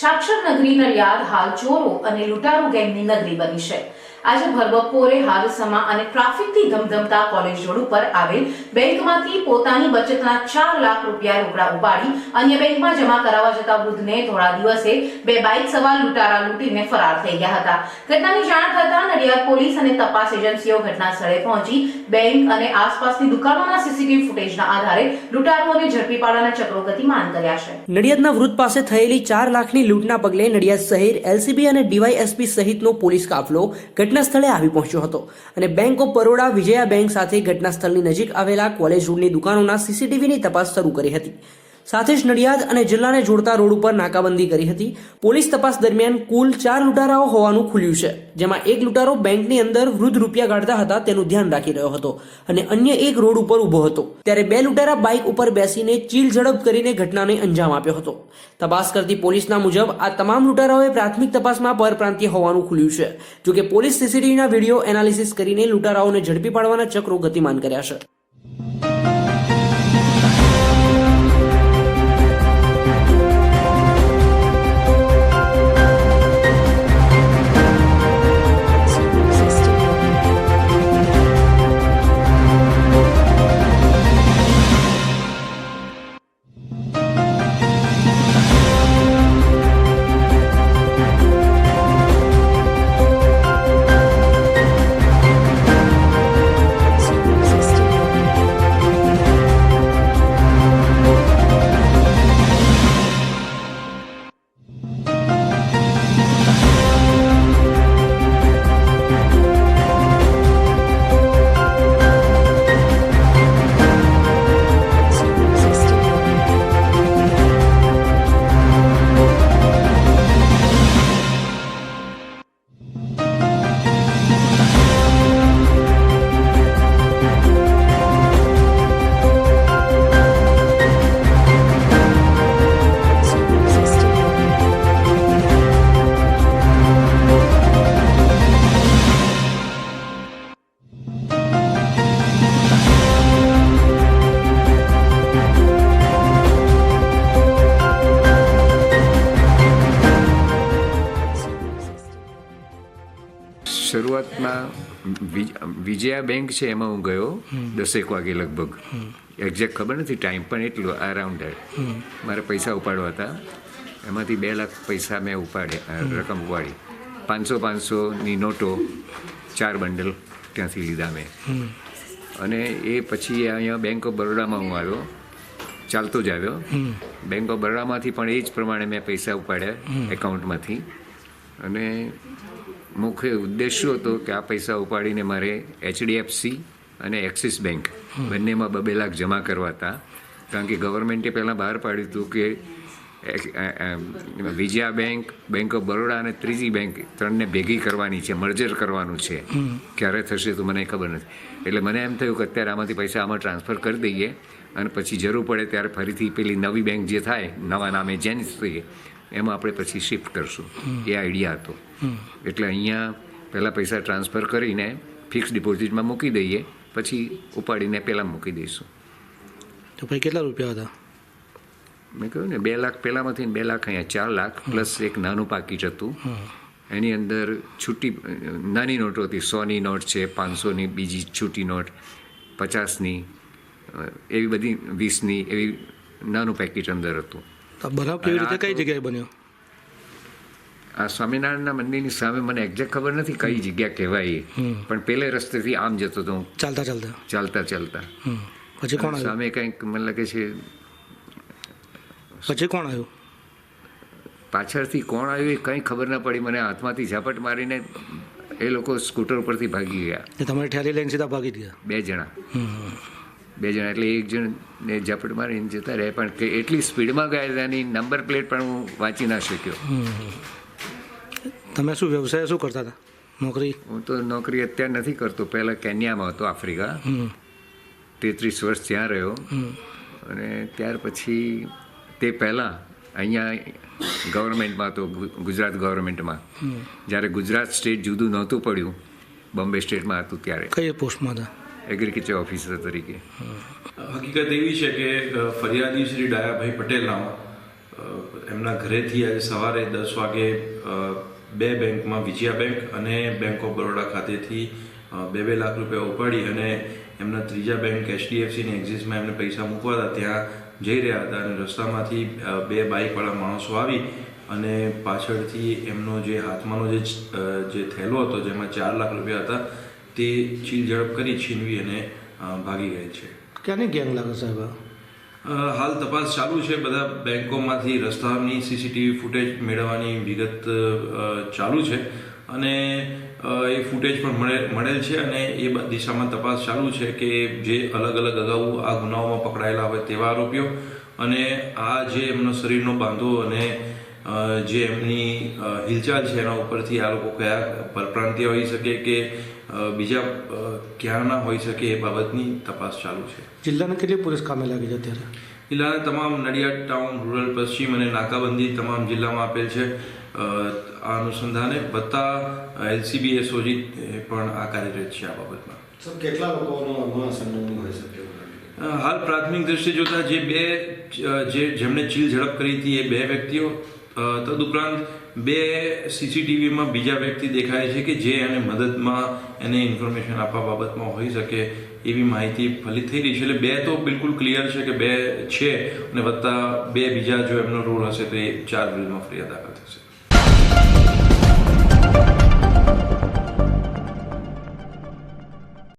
સાક્ષર નગરી નડિયાદ હાલ ચોરો અને લૂંટારૂ ગેંગની નગરી બની છે. આજે ભરબપોરે હાદસામાં અને ટ્રાફિકથી ધમધમતા કોલેજ રોડ ઉપર આવેલ બેંકમાંથી પોતાની બચતના ચાર લાખ રૂપિયા રોકડા ઉપાડી અન્ય બેંકમાં જમા કરાવવા જતા વૃદ્ધને થોડા દિવસે બે બાઇક સવાર લૂંટારા લૂંટીને ફરાર થઈ ગયા હતા. ઘટનાની જાણ થતાં નડિયાદ પોલીસ અને તપાસ એજન્સીઓ ઘટના સ્થળે પહોંચી બેંક અને આસપાસની દુકાનોના સીસીટીવી ફૂટેજના આધારે લૂંટારુઓને ઝડપી પાડવાના ચક્રો ગતિમાન કર્યા છે. નડિયાદના વૃદ્ધ પાસે થયેલી ચાર લાખની લૂંટના પગલે નડિયાદ શહેર એલસીબી અને ડીવાયએસપી સહિતનો પોલીસ કાફલો ઘટના સ્થળે આવી પહોંચ્યો હતો અને Bank of Baroda Vijaya Bank સાથે ઘટના સ્થળની નજીક આવેલા કોલેજ રોડની દુકાનોના સીસીટીવીની તપાસ શરૂ કરી હતી. સાથે જ નડિયાદ અને જિલ્લાને જોડતા રોડ ઉપર નાકાબંધી કરી હતી. પોલીસ તપાસ દરમિયાન કુલ ચાર લૂંટારાઓ હોવાનું ખુલ્યું છે, જેમાં એક લૂંટારો બેંકની અંદર વૃદ્ધ રૂપિયા કાઢતા હતા તેનું ધ્યાન રાખી રહ્યો હતો અને અન્ય એક રોડ ઉપર ઊભો હતો. ત્યારે બે લૂંટારા બાઇક ઉપર બેસીને ચીલ ઝડપ કરીને ઘટનાને અંજામ આપ્યો હતો. તપાસ કરતી પોલીસના મુજબ આ તમામ લૂંટારાઓએ પ્રાથમિક તપાસમાં પરપ્રાંતીય હોવાનું ખુલ્યું છે, જોકે પોલીસ સીસીટીવીના વીડિયો એનાલિસિસ કરીને લૂંટારાઓને ઝડપી પાડવાના ચક્રો ગતિમાન કર્યા છે. શરૂઆતમાં વિજયા બેંક છે એમાં હું ગયો દસેક વાગે લગભગ. એક્ઝેક્ટ ખબર નથી ટાઈમ પણ એટલો અરાઉન્ડ મારે પૈસા ઉપાડવા હતા. એમાંથી બે લાખ પૈસા મેં ઉપાડ્યા રકમ ઉપાડી. પાંચસો પાંચસોની નોટો ચાર બંડલ ત્યાંથી લીધા મેં. અને એ પછી અહીંયા બેંક ઓફ બરોડામાં હું આવ્યો. ચાલતો જ આવ્યો. બેંક ઓફ બરોડામાંથી પણ એ જ પ્રમાણે મેં પૈસા ઉપાડ્યા એકાઉન્ટમાંથી અને મુખ્ય ઉદ્દેશ હતો કે આ પૈસા ઉપાડીને મારે એચડીએફસી અને એક્સિસ બેંક બંનેમાં બબે લાખ જમા કરવા હતા કારણ કે ગવર્મેન્ટે પહેલાં બહાર પાડ્યું હતું કે Vijaya Bank Bank of Baroda અને ત્રીજી બેંક ત્રણને ભેગી કરવાની છે મર્જર કરવાનું છે. ક્યારે થશે તો મને ખબર નથી. એટલે મને એમ થયું કે અત્યારે આમાંથી પૈસા આમાં ટ્રાન્સફર કરી દઈએ અને પછી જરૂર પડે ત્યારે ફરીથી પેલી નવી બેંક જે થાય, નવા નામે જેન્સ થઈએ એમાં આપણે પછી શિફ્ટ કરશું. એ આઈડિયા હતો. એટલે અહીંયા પહેલાં પૈસા ટ્રાન્સફર કરીને ફિક્સ ડિપોઝિટમાં મૂકી દઈએ પછી ઉપાડીને પહેલાં મૂકી દઈશું. તો ભાઈ કેટલા રૂપિયા હતા? મેં કહ્યું ને બે લાખ પહેલાંમાંથી બે લાખ અહીંયા ચાર લાખ પ્લસ એક નાનું પાકીટ હતું. એની અંદર છૂટી નાની નોટો હતી સોની નોટ છે પાંચસોની બીજી છૂટી નોટ પચાસની એવી બધી વીસની એવી નાનું પેકેટ અંદર હતું. તો બનાવ કેવી રીતે કઈ જગ્યાએ બન્યો? આ સ્વામિનારાયણના મંદિરની સામે મને એક્ઝેક્ટ ખબર નથી કઈ જગ્યા કહેવાય. પણ પેલે રસ્તેથી આમ જતો હતો હું. ચાલતા ચાલતા. ચાલતા ચાલતા. પછી કોણ આવ્યું? સામે કંઈક મને લાગે છે પછી કોણ આવ્યું? પાછળથી કોણ આવ્યું એ કંઈ ખબર ના પડી મને. હાથમાંથી ઝાપટ મારીને એ લોકો સ્કૂટર ઉપરથી ભાગી ગયા. તમારે ઠેરી લઈને સીધા ભાગી ગયા? બે જણા. બે જણા એટલે એક જણને ઝપટ મારીને જતા રહે પણ કે એટલી સ્પીડમાં ગયા હતા એની નંબર પ્લેટ પણ હું વાંચી ના શક્યો. તમે શું વ્યવસાય શું કરતા હતા? નોકરી? હું તો નોકરી અત્યારે નથી કરતો. પહેલાં કેન્યામાં હતો આફ્રિકા. તેત્રીસ વર્ષ ત્યાં રહ્યો. અને ત્યાર પછી તે પહેલાં અહીંયા ગવર્મેન્ટમાં હતો ગુજરાત ગવર્મેન્ટમાં. જ્યારે ગુજરાત સ્ટેટ જુદું નહોતું પડ્યું બોમ્બે સ્ટેટમાં હતું ત્યારે. કઈ પોસ્ટમાં હતા? એગ્રીકલ્ચર ઓફિસર તરીકે. હકીકત એવી છે કે ફરિયાદી શ્રી ડાયાભાઈ પટેલના એમના ઘરેથી આજે સવારે દસ વાગે બે બેંકમાં વિજયા બેંક અને બેંક ઓફ બરોડા ખાતેથી બે બે લાખ રૂપિયા ઉપાડી અને એમના ત્રીજા બેંક એચડીએફસીની એક્ઝિસમાં એમને પૈસા મૂકવા હતા. ત્યાં જઈ રહ્યા હતા અને રસ્તામાંથી બે બાઇકવાળા માણસો આવી અને પાછળથી એમનો જે હાથમાંનો જે થેલો હતો, જેમાં ચાર લાખ રૂપિયા હતા તે ચીલ ઝડપ કરી છીનવી અને ભાગી ગયેલ છે. ક્યાંની ગેંગ લાગે સાહેબ? હાલ તપાસ ચાલુ છે. બધા બેંકોમાંથી રસ્તાની સીસીટીવી ફૂટેજ મેળવવાની વિગત ચાલુ છે. અને એ ફૂટેજ પણ મળે મળેલ છે અને એ દિશામાં તપાસ ચાલુ છે કે જે અલગ અલગ અગાઉ આ ગુનાઓમાં પકડાયેલા હોય તેવા આરોપીઓ અને આ જે એમનો શરીરનો બાંધો અને જે એમની હિલચાલ છે એના ઉપરથી આ લોકો કયા પરપ્રાંતિય હોઈ શકે કે બીજા ક્યાંના હોઈ શકે એ બાબતની તપાસ ચાલુ છે. જિલ્લાના કેટલી પોલીસ કામે લાગી છે અત્યારે? જિલ્લાના તમામ નડિયાદ ટાઉન રૂરલ પશ્ચિમ અને નાકાબંધી તમામ જિલ્લામાં આપેલ છે. આ અનુસંધાને વત્તા એલસીબી એસઓજી પણ આ કાર્યરત છે આ બાબતમાં. કેટલા લોકોનો હોઈ શકે હાલ પ્રાથમિક દ્રષ્ટિએ જોતા જે બે જે જેમણે ચીલ ઝડપ કરી હતી એ બે વ્યક્તિઓ તદુપરાંત બે સીસીટીવીમાં બીજા વ્યક્તિ દેખાય છે કે જે એને મદદમાં એને ઇન્ફોર્મેશન આપવા બાબતમાં હોઈ શકે એવી માહિતી ફલિત થઈ રહી છે. એટલે બે તો બિલકુલ ક્લિયર છે કે બે છે અને વત્તા બે બીજા જો એમનો રોલ હશે તો એ ચાર બિલમાં ફરિયાદ દાખલ થશે.